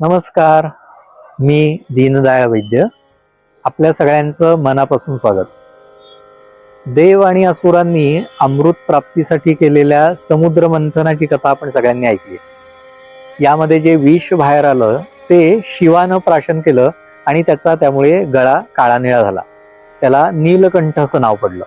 नमस्कार मी दीनदयाळ वैद्य. आपल्या सगळ्यांचं मनापासून स्वागत. देव आणि असुरांनी अमृत प्राप्तीसाठी केलेल्या समुद्र मंथनाची कथा आपण सगळ्यांनी ऐकली. यामध्ये जे विष बाहेर आलं ते शिवानं प्राशन केलं आणि त्याचा त्यामुळे गळा काळा निळा झाला. त्याला नीलकंठ असं नाव पडलं.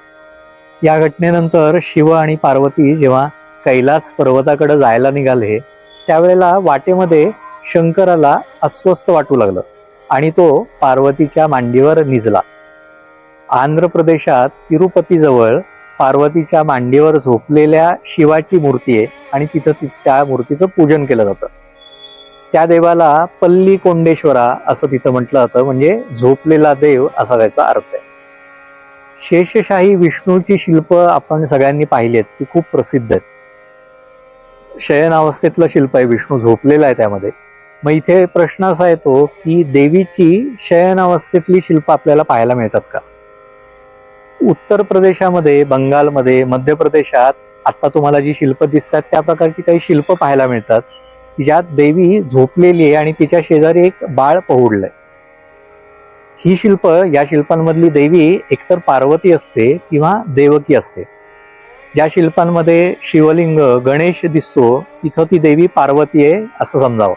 या घटनेनंतर शिव आणि पार्वती जेव्हा कैलास पर्वताकडे जायला निघाले त्यावेळेला वाटेमध्ये शंकराला अस्वस्थ वाटू लागलं आणि तो पार्वतीच्या मांडीवर निजला. आंध्र प्रदेशात तिरुपतीजवळ पार्वतीच्या मांडीवर झोपलेल्या शिवाची मूर्ती आहे आणि तिथं त्या मूर्तीचं पूजन केलं जातं. त्या देवाला पल्ली कोंडेश्वरा असं तिथं म्हटलं जातं म्हणजे झोपलेला देव असा त्याचा अर्थ आहे. शेषशाही विष्णूची शिल्प आपण सगळ्यांनी पाहिली आहेत ती खूप प्रसिद्ध आहेत. शयन अवस्थेतलं शिल्प आहे विष्णू झोपलेला आहे त्यामध्ये. मग इथे प्रश्न असा येतो की देवीची शयन अवस्थेतली शिल्प आपल्याला पाहायला मिळतात का? उत्तर प्रदेशामध्ये बंगालमध्ये मध्य प्रदेशात आता तुम्हाला जी शिल्प दिसतात त्या प्रकारची काही शिल्प पाहायला मिळतात. ज्यात देवी झोपलेली आहे आणि तिच्या शेजारी एक बाळ पहुडलंय. ही शिल्प या शिल्पांमधली देवी एकतर पार्वती असते किंवा देवकी असते. ज्या शिल्पांमध्ये शिवलिंग गणेश दिसतो तिथं ती देवी पार्वती आहे असं समजावं.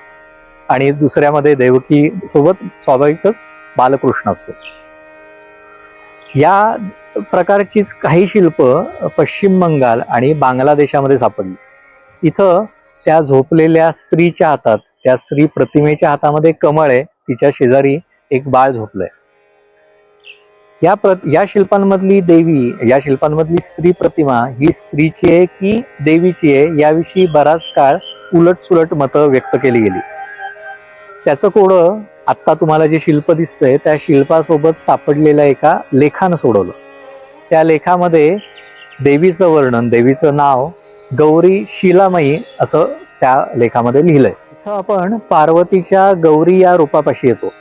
आणि दुसऱ्यामध्ये देवकी सोबत स्वाभाविकच बालकृष्ण असतो. या प्रकारचीच काही शिल्प पश्चिम बंगाल आणि बांगलादेशामध्ये सापडली. इथं त्या झोपलेल्या स्त्रीच्या हातात त्या स्त्री प्रतिमेच्या हातामध्ये कमळ आहे तिच्या शेजारी एक बाळ झोपलंय. या प्र या शिल्पांमधली देवी या शिल्पांमधली स्त्री प्रतिमा ही स्त्रीची आहे की देवीची आहे याविषयी बराच काळ उलट सुलट मतं व्यक्त केली गेली. त्याचं कोडं आत्ता तुम्हाला जे शिल्प दिसतंय त्या शिल्पासोबत सापडलेल्या एका लेखानं सोडवलं. त्या लेखामध्ये देवीचं वर्णन देवीचं नाव गौरी शिलामयी असं त्या लेखामध्ये लिहिलंय. इथं आपण पार्वतीच्या गौरी या रूपापाशी येतो.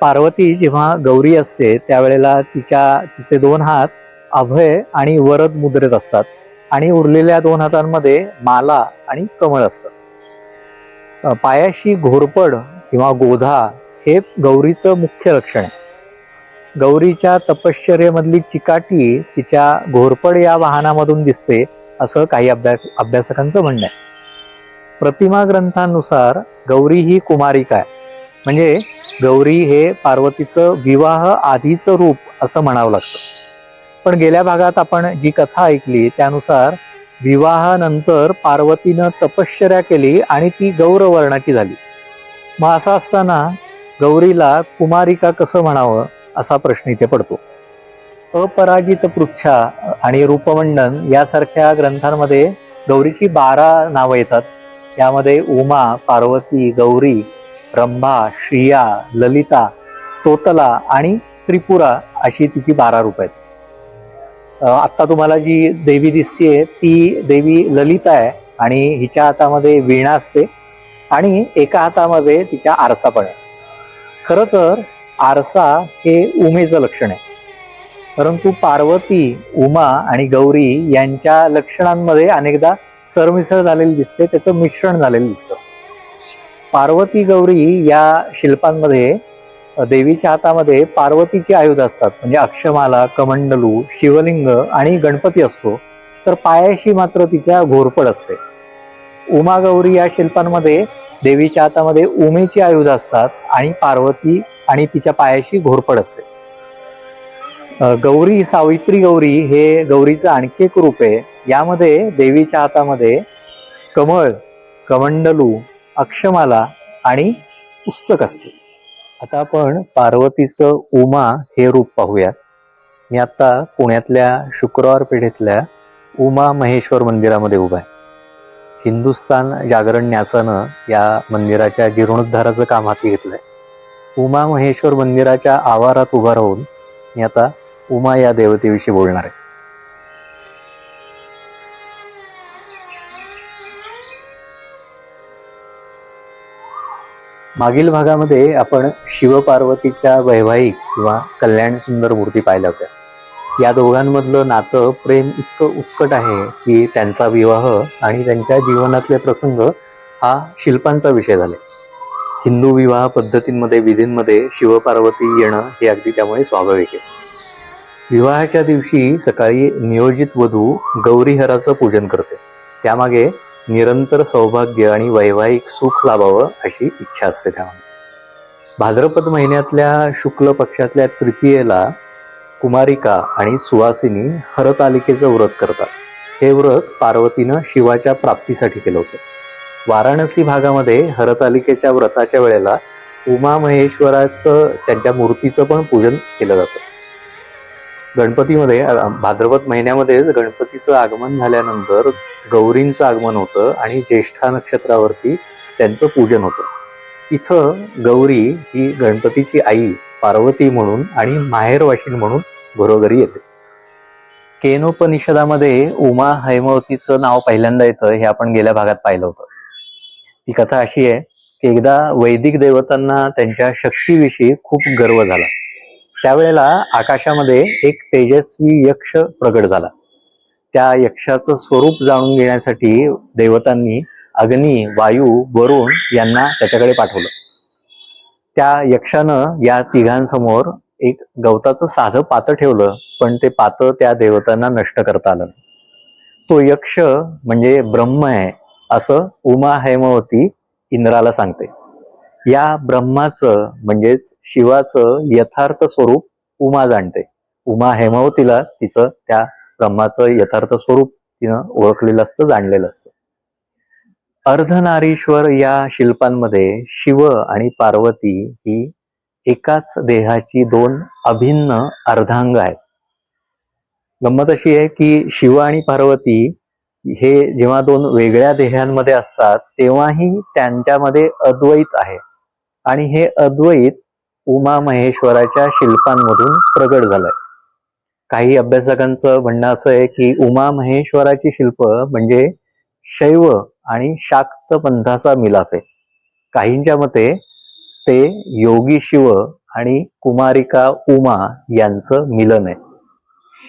पार्वती जेव्हा गौरी असते त्यावेळेला तिच्या तिचे दोन हात अभय आणि वरद मुद्रेत असतात आणि उरलेल्या दोन हातांमध्ये माला आणि कमळ असतात पायाशी घोरपड किंवा गोधा हे गौरीचं मुख्य लक्षण आहे. गौरीच्या तपश्चर्येमधली चिकाटी तिच्या घोरपड या वाहनामधून दिसते असं काही अभ्यास अभ्यासकांचं म्हणणं आहे. प्रतिमा ग्रंथानुसार गौरी ही कुमारिका आहे. म्हणजे गौरी हे पार्वतीचं विवाह आधीचं रूप असं म्हणावं लागतं. पण गेल्या भागात आपण जी कथा ऐकली त्यानुसार विवाहानंतर पार्वतीनं तपश्चर्या केली आणि ती गौरवर्णाची झाली. मग असं असताना गौरीला कुमारिका कसं म्हणावं असा प्रश्न इथे पडतो. अपराजित पृच्छा आणि रूपमंडन यासारख्या ग्रंथांमध्ये गौरीची बारा नावं येतात. यामध्ये उमा पार्वती गौरी रंभा श्रिया ललिता तोतला आणि त्रिपुरा अशी तिची बारा रूप आहेत. आत्ता तुम्हाला जी देवी दिसते ती देवी ललिता आहे आणि हिच्या हातामध्ये वीणा असते. आणि एका हातामध्ये तिच्या आरसा पण आहे. खरं तर आरसा हे उमेचं लक्षण आहे. परंतु पार्वती उमा आणि गौरी यांच्या लक्षणांमध्ये अनेकदा सरमिसळ झालेली दिसते त्याचं मिश्रण झालेलं दिसतं. पार्वती गौरी या शिल्पांमध्ये देवीच्या हातामध्ये पार्वतीची आयुध असतात. म्हणजे अक्षमाला कमंडलू शिवलिंग आणि गणपती असतो. तर पायाशी मात्र तिच्या घोरपड असते. उमा गौरी या शिल्पांमध्ये देवीच्या हातामध्ये उमेची आयुध असतात आणि पार्वती आणि तिच्या पायाशी घोरपड असते. गौरी सावित्री गौरी हे गौरीचं आणखी एक रूप आहे. यामध्ये देवीच्या हातामध्ये कमळ कमंडलू अक्षमाला आणि पुस्तक असते. आता आपण पार्वतीचं उमा हे रूप पाहूया मी आता पुण्यातल्या शुक्रवार पेठेतल्या उमा महेश्वर मंदिरामध्ये उभा आहे. हिंदुस्थान जागरण न्यासानं या मंदिराच्या जीर्णोद्धाराचं काम हाती घेतलंय. उमा महेश्वर मंदिराच्या आवारात उभा राहून मी आता उमा या देवतेविषयी बोलणार आहे. मागील भागामध्ये आपण शिवपार्वतीच्या वैवाहिक किंवा कल्याण सुंदर मूर्ती पाहिल्या होत्या. या दोघांमधलं नातं प्रेम इतकं उत्कट आहे की त्यांचा विवाह आणि त्यांच्या जीवनातले प्रसंग हा शिल्पांचा विषय झाले. हिंदू विवाह पद्धतींमध्ये विधींमध्ये शिवपार्वती येणं हे अगदी त्यामुळे स्वाभाविक आहे. विवाहाच्या दिवशी सकाळी नियोजित वधू गौरीहराचं पूजन करते. त्यामागे निरंतर सौभाग्य आणि वैवाहिक सुख लाभावं अशी इच्छा असते त्यामध्ये भाद्रपद महिन्यातल्या शुक्ल पक्षातल्या तृतीयेला कुमारिका आणि सुवासिनी हरतालिकेचं व्रत करतात. हे व्रत पार्वतीनं शिवाच्या प्राप्तीसाठी केलं होतं. वाराणसी भागामध्ये हरतालिकेच्या व्रताच्या वेळेला उमा महेश्वराचं त्यांच्या मूर्तीचं पण पूजन केलं जातं. गणपतीमध्ये भाद्रपद महिन्यामध्येच गणपतीचं आगमन झाल्यानंतर गौरींचं आगमन होतं आणि ज्येष्ठा नक्षत्रावरती त्यांचं पूजन होतं. इथं गौरी ही गणपतीची आई पार्वती म्हणून आणि माहेरवाशीन म्हणून घरोघरी येते. केनोपनिषदामध्ये उमा हैमवतीचं नाव पहिल्यांदा येतं हे आपण गेल्या भागात पाहिलं होतं. ती कथा अशी आहे की एकदा वैदिक देवतांना त्यांच्या शक्तीविषयी खूप गर्व झाला. त्यावेळेला आकाशामध्ये एक तेजस्वी यक्ष प्रगट झाला. त्या यक्षाचं स्वरूप जाणून घेण्यासाठी देवतांनी अग्नी वायू वरुण यांना त्याच्याकडे पाठवलं. त्या यक्षानं या तिघांसमोर एक गवताचं साधं पातं ठेवलं पण ते पातं त्या देवतांना नष्ट करता आलं तो यक्ष म्हणजे ब्रह्म आहे असं उमा हैमवती इंद्राला सांगते. या ब्रह्माचं म्हणजेच शिवाचं यथार्थ स्वरूप उमा जाणते. उमा हेमावतीला तिचं त्या ब्रह्माचं यथार्थ स्वरूप तिनं ओळखलेलं असतं जाणलेलं असतं. अर्धनारीश्वर या शिल्पांमध्ये शिव आणि पार्वती ही एकाच देहाची दोन अभिन्न अर्धांग आहेत. गंमत अशी आहे की शिव आणि पार्वती हे जेव्हा दोन वेगळ्या देहांमध्ये असतात तेव्हाही त्यांच्यामध्ये अद्वैत आहे. आणि हे अद्वैत उमा महेश्वराच्या शिल्पांमधून प्रगट झालंय. काही अभ्यासकांचं म्हणणं असं आहे की उमा महेश्वराची शिल्प म्हणजे शैव आणि शाक्त पंथाचा मिलाफ आहे. काहींच्या मते ते योगी शिव आणि कुमारिका उमा यांचं मिलन आहे.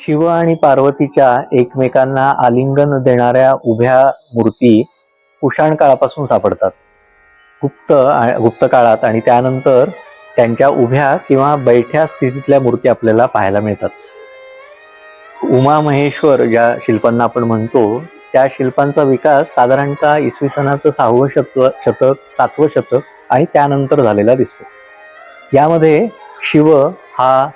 शिव आणि पार्वतीच्या एकमेकांना आलिंगन देणाऱ्या उभ्या मूर्ती कुषाण काळापासून सापडतात. गुप्त गुप्त काळात आणि त्यानंतर त्यांच्या उभ्या किंवा बैठ्या स्थितीतल्या मूर्ती आपल्याला पाहायला मिळतात. उमा महेश्वर ज्या शिल्पांना आपण म्हणतो त्या शिल्पांचा विकास साधारणतः इसवी सणाचं सहावं शतक शतक सातवं शतक आणि त्यानंतर झालेला दिसतो. यामध्ये शिव हा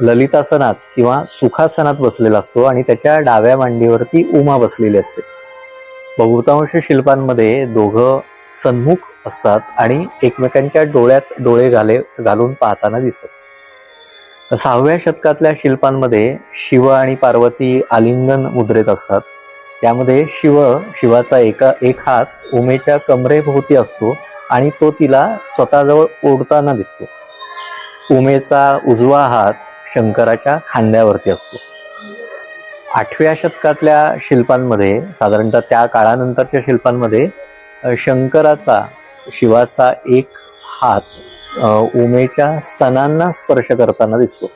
ललितासनात किंवा सुखासनात बसलेला असतो आणि त्याच्या डाव्या मांडीवरती उमा बसलेली असते. बहुतांश शिल्पांमध्ये दोघं सन्मुख असतात आणि एकमेकांच्या डोळ्यात डोळे घाले घालून पाहताना दिसत सहाव्या शतकातल्या शिल्पांमध्ये शिव आणि पार्वती आलिंगन मुद्रेत असतात. त्यामध्ये शिव शिवाचा एका एक हात उमेच्या कमरेभोवती असतो आणि तो तिला स्वतःजवळ ओढताना दिसतो. उमेचा उजवा हात शंकराच्या खांद्यावरती असतो. आठव्या शतकातल्या शिल्पांमध्ये साधारणतः त्या काळानंतरच्या शिल्पांमध्ये शंकराचा शिवाचा एक हात उमेच्या स्तनांना स्पर्श करताना दिसतो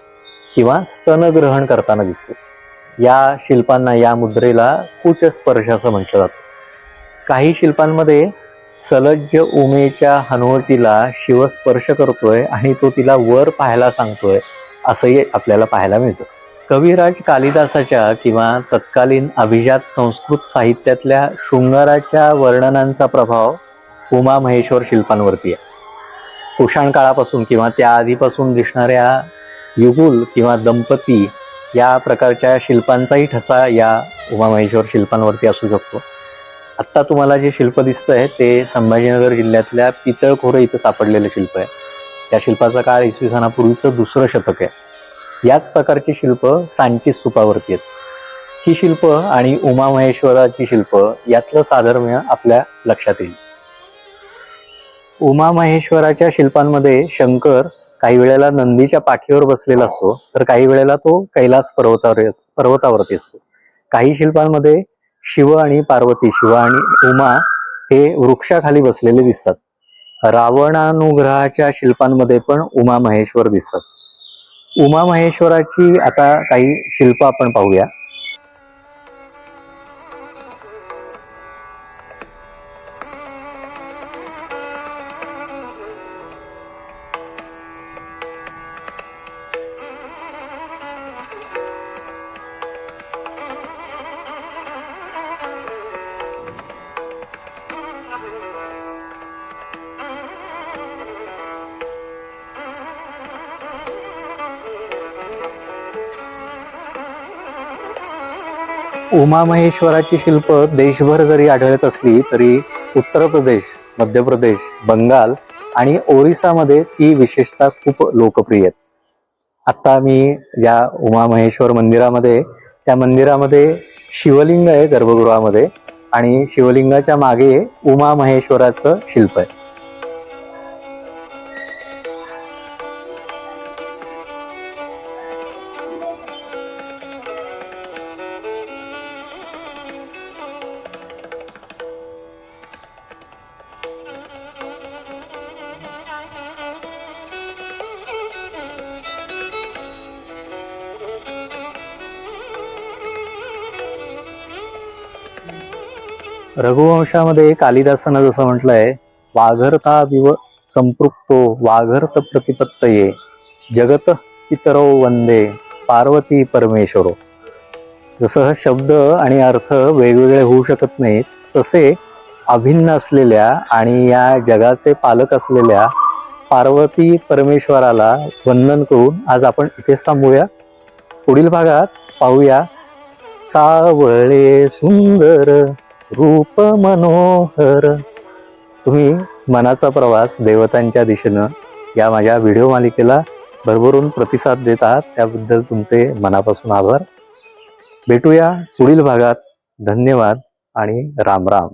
किंवा स्तनग्रहण करताना दिसतो. या शिल्पांना या मुद्रेला कुच स्पर्श असं म्हटलं जातं. काही शिल्पांमध्ये सलज्ज उमेच्या हनुवटीला शिव स्पर्श करतोय आणि तो तिला वर पाहायला सांगतोय असंही आपल्याला पाहायला मिळतं. कविराज कालिदासाच्या किंवा तत्कालीन अभिजात संस्कृत साहित्यातल्या शृंगाराच्या वर्णनांचा प्रभाव उमा महेश्वर शिल्पांवरती आहे. कुषाण काळापासून किंवा त्या आधीपासून दिसणाऱ्या युगुल किंवा दंपती या प्रकारच्या शिल्पांचाही ठसा या उमामहेश्वर शिल्पांवरती असू शकतो. आत्ता तुम्हाला जे शिल्प दिसतंय ते संभाजीनगर जिल्ह्यातल्या पितळखोरं इथं सापडलेलं शिल्प आहे. त्या शिल्पाचा काळ इसवी सणापूर्वीचं दुसरं शतक आहे. याच प्रकारची शिल्प सांची स्तूपावरती आहेत. ही शिल्प आणि उमामहेश्वराची शिल्प यातलं साधर्म्य आपल्या लक्षात येईल. उमामहेश्वराच्या शिल्पांमध्ये शंकर काही वेळेला नंदीच्या पाठीवर बसलेला असतो तर काही वेळेला तो कैलास पर्वतावर पर्वतावरती असतो. काही शिल्पांमध्ये शिव आणि पार्वती शिव आणि उमा हे वृक्षाखाली बसलेले दिसतात. रावणानुग्रहाच्या शिल्पांमध्ये पण उमा महेश्वर दिसतात. उमा महेश्वराची आता काही शिल्प आपण पाहूया. उमा महेश्वराची शिल्प देशभर जरी आढळत असली तरी उत्तर प्रदेश मध्य प्रदेश बंगाल आणि ओरिसामध्ये ती विशेषतः खूप लोकप्रिय आहेत. आत्ता मी ज्या उमा महेश्वर मंदिरामध्ये त्या मंदिरामध्ये शिवलिंग आहे गर्भगृहामध्ये आणि शिवलिंगाच्या मागे उमा महेश्वराचं शिल्प आहे. रघुवंशामध्ये कालिदासानं जसं म्हटलंय वाघरता विव संपृक्तो वाघर्त प्रतिपत्तये जगत पितरो वंदे पार्वती परमेश्वरो. जसं शब्द आणि अर्थ वेगवेगळे होऊ शकत नाहीत तसे अभिन्न असलेल्या आणि या जगाचे पालक असलेल्या पार्वती परमेश्वराला वंदन करून आज आपण इथेच थांबूया. पुढील भागात पाहूया. सावळे सुंदर रूप मनोहर. तुम्ही मनाचा प्रवास देवतांच्या दिशेनं या माझ्या व्हिडिओ मालिकेला भरभरून प्रतिसाद देत आहात त्याबद्दल तुमचे मनापासून आभार. भेटूया पुढील भागात. धन्यवाद आणि राम राम.